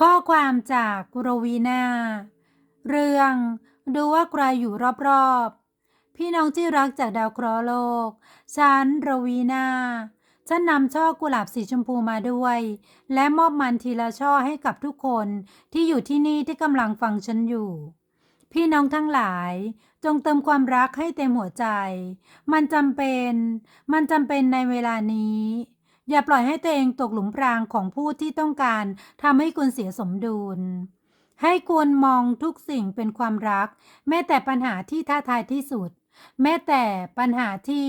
ข้อความจากโรวีนาเรื่องดูว่าใครอยู่รอบๆ พี่น้องที่รักจากดาวเคราะห์โลก ฉันโรวีนาฉันนำช่อกุหลาบสีชมพูมาด้วย และมอบมันทีละช่อให้กับทุกคนที่อยู่ที่นี่ที่กำลังฟังฉันอยู่ พี่น้องทั้งหลาย จงเติมความรักให้เต็มหัวใจ มันจำเป็น มันจำเป็นในเวลานี้ อย่าปล่อยให้ตัวเองตกหลุมพรางของผู้ที่ต้องการทำให้คุณเสียสมดุล ให้คุณมองทุกสิ่งเป็นความรัก แม้แต่ปัญหาที่ท้าทายที่สุด แม้แต่ปัญหาที่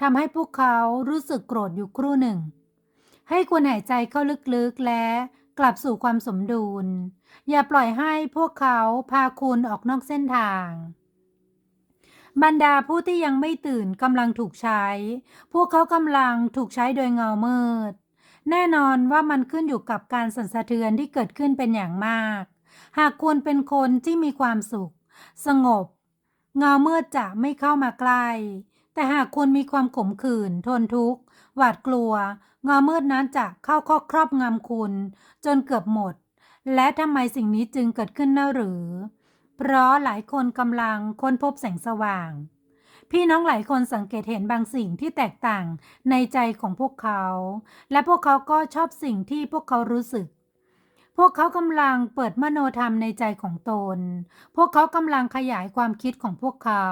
ทำให้พวกเขารู้สึกโกรธอยู่ครู่หนึ่ง ให้คุณหายใจเข้าลึกๆและกลับสู่ความสมดุล อย่าปล่อยให้พวกเขาพาคุณออกนอกเส้นทาง บรรดาผู้ที่ยังไม่ตื่นกำลังถูกใช้ พวกเขากำลังถูกใช้โดยเงามืด แน่นอนว่ามันขึ้นอยู่กับการสั่นสะเทือนที่เกิดขึ้นเป็นอย่างมาก หากคุณเป็นคนที่มีความสุข สงบ เงามืดจะไม่เข้ามาใกล้ แต่หากคุณมีความขมขื่นทนทุกข์ หวาดกลัว เงามืดนั้นจะเข้าครอบครอบงำคุณ จนเกือบหมด และทำไมสิ่งนี้จึงเกิดขึ้นนะหรือ เพราะหลายคนกำลังค้นพบแสงสว่าง พี่น้องหลายคนสังเกตเห็นบางสิ่งที่แตกต่างในใจของพวกเขา และพวกเขาก็ชอบสิ่งที่พวกเขารู้สึก พวกเขากำลังเปิดมโนธรรมในใจของตน พวกเขากำลังขยายความคิดของพวกเขา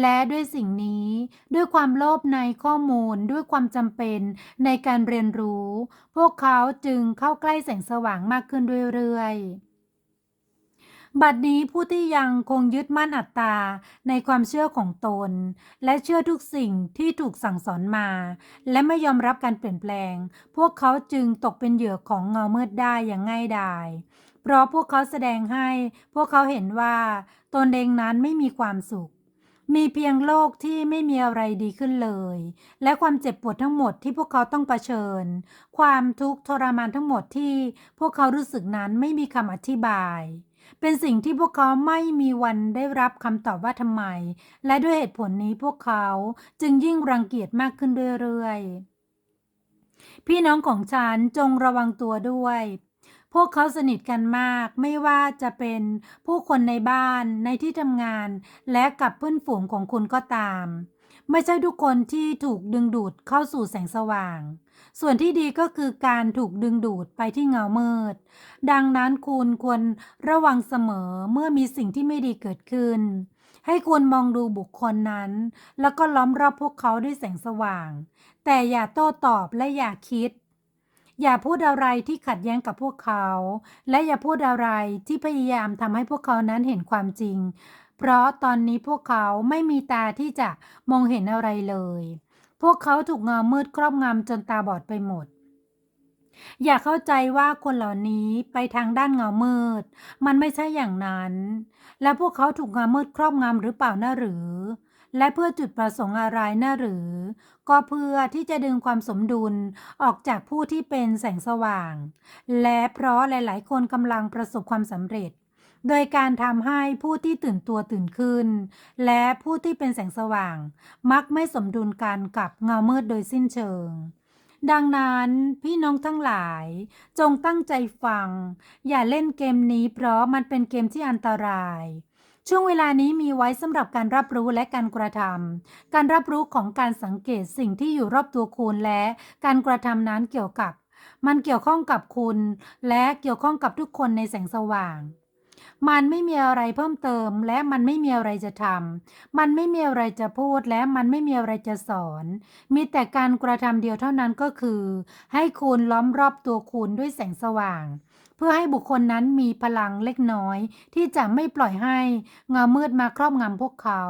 และด้วยสิ่งนี้ ด้วยความโลภในข้อมูล ด้วยความจำเป็นในการเรียนรู้ พวกเขาจึงเข้าใกล้แสงสว่างมากขึ้นเรื่อยๆ บัดนี้ผู้ที่ยังคงยึดมั่นอัตตาในความเชื่อของตน และเชื่อทุกสิ่งที่ถูกสั่งสอนมา และไม่ยอมรับการเปลี่ยนแปลง พวกเขาจึงตกเป็นเหยื่อของเงามืดได้อย่างง่ายดายเพราะพวกเขาแสดงให้พวกเขาเห็นว่า ตนเองนั้นไม่มีความสุข มีเพียงโลกที่ไม่มีอะไรดีขึ้นเลย และความเจ็บปวดทั้งหมดที่พวกเขาต้องเผชิญ ความทุกข์ทรมานทั้งหมดที่พวกเขารู้สึกนั้นไม่มีคำอธิบาย เป็นสิ่งที่พวกเขาไม่มีวันได้รับคำตอบว่าทำไม และด้วยเหตุผลนี้พวกเขาจึงยิ่งรังเกียจมากขึ้นเรื่อยๆ พี่น้องของฉันจงระวังตัวด้วย พวกเขาสนิทกันมาก ไม่ว่าจะเป็นผู้คนในบ้านในที่ทำงาน และกับเพื่อนฝูงของคุณก็ตาม ไม่ใช่ทุกคนที่ถูกดึงดูดเข้าสู่แสงสว่าง ส่วนที่ดีก็คือการถูกดึงดูดไปที่เงามืด ดังนั้นคุณควรระวังเสมอเมื่อมีสิ่งที่ไม่ดีเกิดขึ้น ให้ควรมองดูบุคคลนั้น แล้วก็ล้อมรอบพวกเขาด้วยแสงสว่าง แต่อย่าโต้ตอบและอย่าคิด อย่าพูดอะไรที่ขัดแย้งกับพวกเขา และอย่าพูดอะไรที่พยายามทำให้พวกเขานั้นเห็นความจริง เพราะตอนนี้พวกเขาไม่มีตาที่จะมองเห็นอะไรเลย พวกเขาถูกเงามืดครอบงำจนตาบอดไปหมด อย่าเข้าใจว่าคนเหล่านี้ไปทางด้านเงามืด มันไม่ใช่อย่างนั้น และพวกเขาถูกเงามืดครอบงำหรือเปล่านะหรือ และเพื่อจุดประสงค์อะไรนะหรือ ก็เพื่อที่จะดึงความสมดุลออกจากผู้ที่เป็นแสงสว่าง และเพราะหลาย ๆ คนกำลังประสบความสำเร็จ โดยการทำให้ผู้ที่ตื่นตัวตื่นขึ้น และผู้ที่เป็นแสงสว่าง มักไม่สมดุลกันกับเงามืดโดยสิ้นเชิง ดังนั้นพี่น้องทั้งหลาย จงตั้งใจฟัง อย่าเล่นเกมนี้เพราะมันเป็นเกมที่อันตราย ช่วงเวลานี้มีไว้สำหรับการรับรู้และการกระทำการรับรู้ของการสังเกตสิ่งที่อยู่รอบตัวคุณและการกระทำนั้นเกี่ยวกับมันเกี่ยวข้องกับคุณ และเกี่ยวข้องกับทุกคนในแสงสว่าง มันไม่มีอะไรเพิ่มเติม และมันไม่มีอะไรจะทำมันไม่มีอะไรจะพูดและมันไม่มีอะไรจะสอน มีแต่การกระทำเดียวเท่านั้นก็คือ ให้คุณล้อมรอบตัวคุณด้วยแสงสว่าง เพื่อให้บุคคลนั้นมีพลังเล็กน้อย ที่จะไม่ปล่อยให้เงามืดมาครอบงำพวกเขา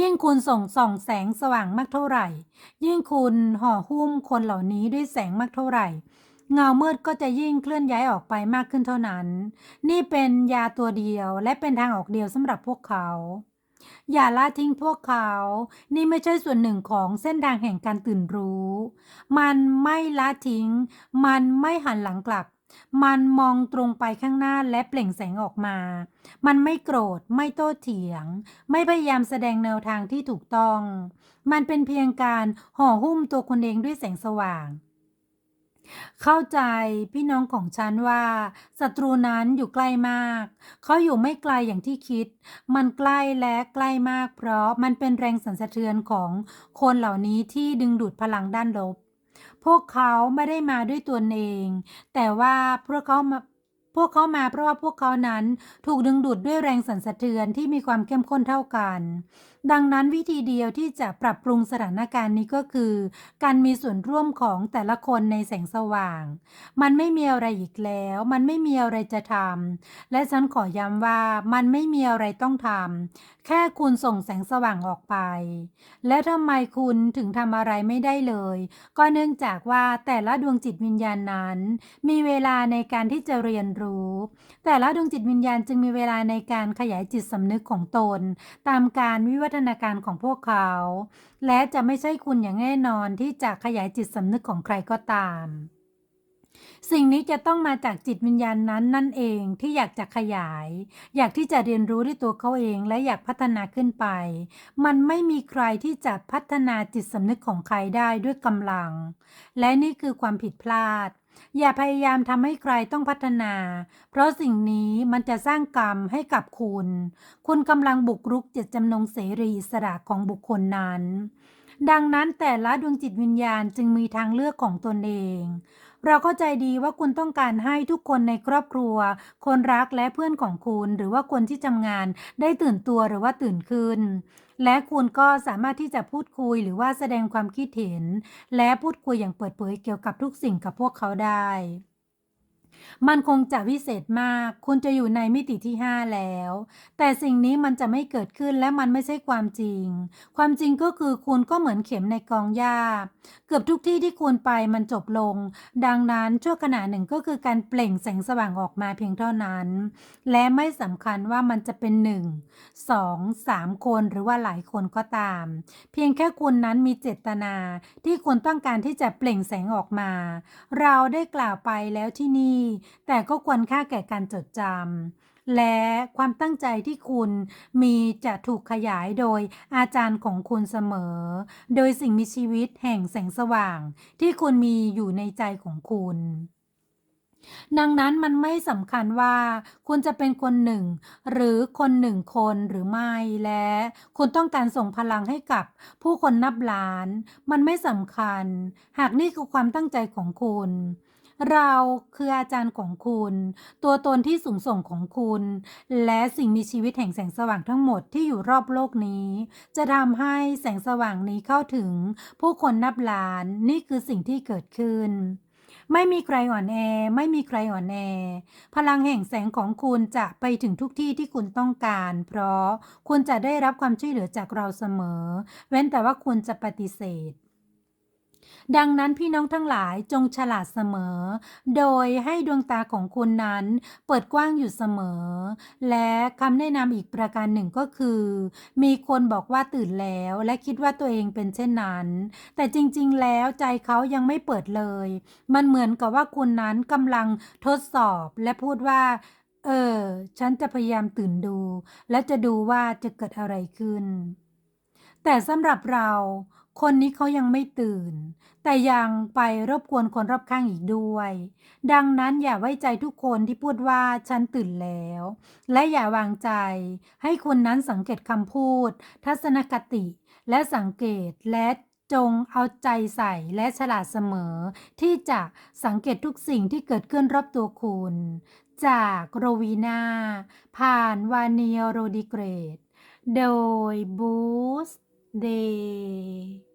ยิ่งคุณส่งส่องแสงสว่างมากเท่าไหร่ ยิ่งคุณห่อหุ้มคนเหล่านี้ด้วยแสงมากเท่าไหร่ เงามืดก็จะยิ่งเคลื่อนย้ายออกไปมากขึ้นเท่านั้น นี่เป็นยาตัวเดียวและเป็นทางออกเดียวสำหรับพวกเขา อย่าละทิ้งพวกเขา นี่ไม่ใช่ส่วนหนึ่งของเส้นทางแห่งการตื่นรู้ มันไม่ละทิ้ง มันไม่หันหลังกลับ มันมองตรงไปข้างหน้าและเปล่งแสงออกมา มันไม่โกรธ ไม่โต้เถียง ไม่พยายามแสดงแนวทางที่ถูกต้อง มันเป็นเพียงการห่อหุ้มตัวคนเองด้วยแสงสว่าง เข้าใจพี่น้องของฉันว่าศัตรูนั้นอยู่ใกล้มาก เขาอยู่ไม่ไกลอย่างที่คิด มันใกล้และใกล้มาก เพราะมันเป็นแรงสั่นสะเทือนของคนเหล่านี้ที่ดึงดูดพลังด้านลบ พวกเขาไม่ได้มาด้วยตัวเอง แต่ว่าพวกเขามาพวกเขามาเพราะว่าพวกเขานั้นถูกดึงดูดด้วยแรงสั่นสะเทือนที่มีความเข้มข้นเท่ากัน ดังนั้นวิธีเดียวที่จะปรับปรุงสถานการณ์นี้ก็คือ การมีส่วนร่วมของแต่ละคนในแสงสว่าง มันไม่มีอะไรอีกแล้ว มันไม่มีอะไรจะทำและฉันขอย้ำว่ามันไม่มีอะไรต้องทำแค่คุณส่งแสงสว่างออกไป และทำไมคุณถึงทำอะไรไม่ได้เลย ก็เนื่องจากว่าแต่ละดวงจิตวิญญาณนั้น มีเวลาในการที่จะเรียนรู้ แต่ละดวงจิตวิญญาณจึงมีเวลาในการขยายจิตสำนึกของตน ตามการวิวัฒนาการของพวกเขา และจะไม่ใช่คุณอย่างแน่นอนที่จะขยายจิตสำนึกของใครก็ตาม สิ่งนี้จะต้องมาจากจิตวิญญาณนั้นนั่นเองที่อยากจะขยาย อยากที่จะเรียนรู้ด้วยตัวเขาเองและอยากพัฒนาขึ้นไป มันไม่มีใครที่จะพัฒนาจิตสำนึกของใครได้ด้วยกำลัง และนี่คือความผิดพลาด อย่าพยายามทำให้ใครต้องพัฒนา เพราะสิ่งนี้มันจะสร้างกรรมให้กับคุณ คุณกำลังบุกรุกเจตจำนงเสรีอิสระของบุคคลนั้น ดังนั้นแต่ละดวงจิตวิญญาณจึงมีทางเลือกของตนเอง เราเข้าใจดีว่าคุณต้องการให้ทุกคนในครอบครัว คนรักและเพื่อนของคุณ หรือว่าคนที่ทำงานได้ตื่นตัวหรือว่าตื่นขึ้น และคุณก็สามารถที่จะพูดคุยหรือว่าแสดงความคิดเห็น และพูดคุยอย่างเปิดเผยเกี่ยวกับทุกสิ่งกับพวกเขาได้ มันคงจะวิเศษมาก คุณจะอยู่ในมิติที่ 5 แล้ว แต่สิ่งนี้มันจะไม่เกิดขึ้นและมันไม่ใช่ความจริง ความจริงก็คือคุณก็เหมือนเข็มในกองหญ้า เกือบทุกที่ที่คุณไปมันจบลง ดังนั้นชั่วขณะหนึ่งก็คือการเปล่งแสงสว่างออกมาเพียงเท่านั้น และไม่สำคัญว่ามันจะเป็นหนึ่งสองสามคนหรือว่าหลายคนก็ตาม เพียงแค่คุณนั้นมีเจตนาที่คุณต้องการที่จะเปล่งแสงออกมา เราได้กล่าวไปแล้วที่นี่แต่ก็ควรค่าแก่การจดจำและความตั้งใจที่คุณมีจะถูกขยายโดยอาจารย์ของคุณเสมอ โดยสิ่งมีชีวิตแห่งแสงสว่าง ที่คุณมีอยู่ในใจของคุณดังนั้นมันไม่สำคัญว่าคุณจะเป็นคนหนึ่ง หรือคนหนึ่งคนหรือไม่และ คุณต้องการส่งพลังให้กับผู้คนนับล้าน มันไม่สำคัญ หากนี่คือความตั้งใจของคุณ เราคืออาจารย์ของคุณ ตัวตนที่สูงส่งของคุณ และสิ่งมีชีวิตแห่งแสงสว่างทั้งหมดที่อยู่รอบโลกนี้ จะทำให้แสงสว่างนี้เข้าถึง ผู้คนนับล้าน นี่คือสิ่งที่เกิดขึ้นไม่มีใครอ่อนแอ ไม่มีใครอ่อนแอ พลังแห่งแสงของคุณจะไปถึงทุกที่ที่คุณต้องการ เพราะคุณจะได้รับความช่วยเหลือจากเราเสมอ เว้นแต่ว่าคุณจะปฏิเสธ ดังนั้นพี่น้องทั้งหลายจงฉลาดเสมอ โดยให้ดวงตาของคุณนั้นเปิดกว้างอยู่เสมอ และคำแนะนำอีกประการหนึ่งก็คือ มีคนบอกว่าตื่นแล้วและคิดว่าตัวเองเป็นเช่นนั้น แต่จริงๆ แล้วใจเขายังไม่เปิดเลย มันเหมือนกับว่าคุณนั้นกำลังทดสอบและพูดว่า เออ ฉันจะพยายามตื่นดู และจะดูว่าจะเกิดอะไรขึ้น แต่สำหรับเรา คนนี้เขายังไม่ตื่น แต่ยังไปรบกวนคนรอบข้างอีกด้วย ดังนั้นอย่าไว้ใจทุกคนที่พูดว่าฉันตื่นแล้ว และอย่าวางใจ ให้คุณนั้นสังเกตคำพูด ทัศนคติ และสังเกตและจงเอาใจใส่และฉลาดเสมอ ที่จะสังเกตทุกสิ่งที่เกิดขึ้นรอบตัวคุณ จากโรวีนาผ่านวาเนียโรดิเกรด โดยบูสเดย์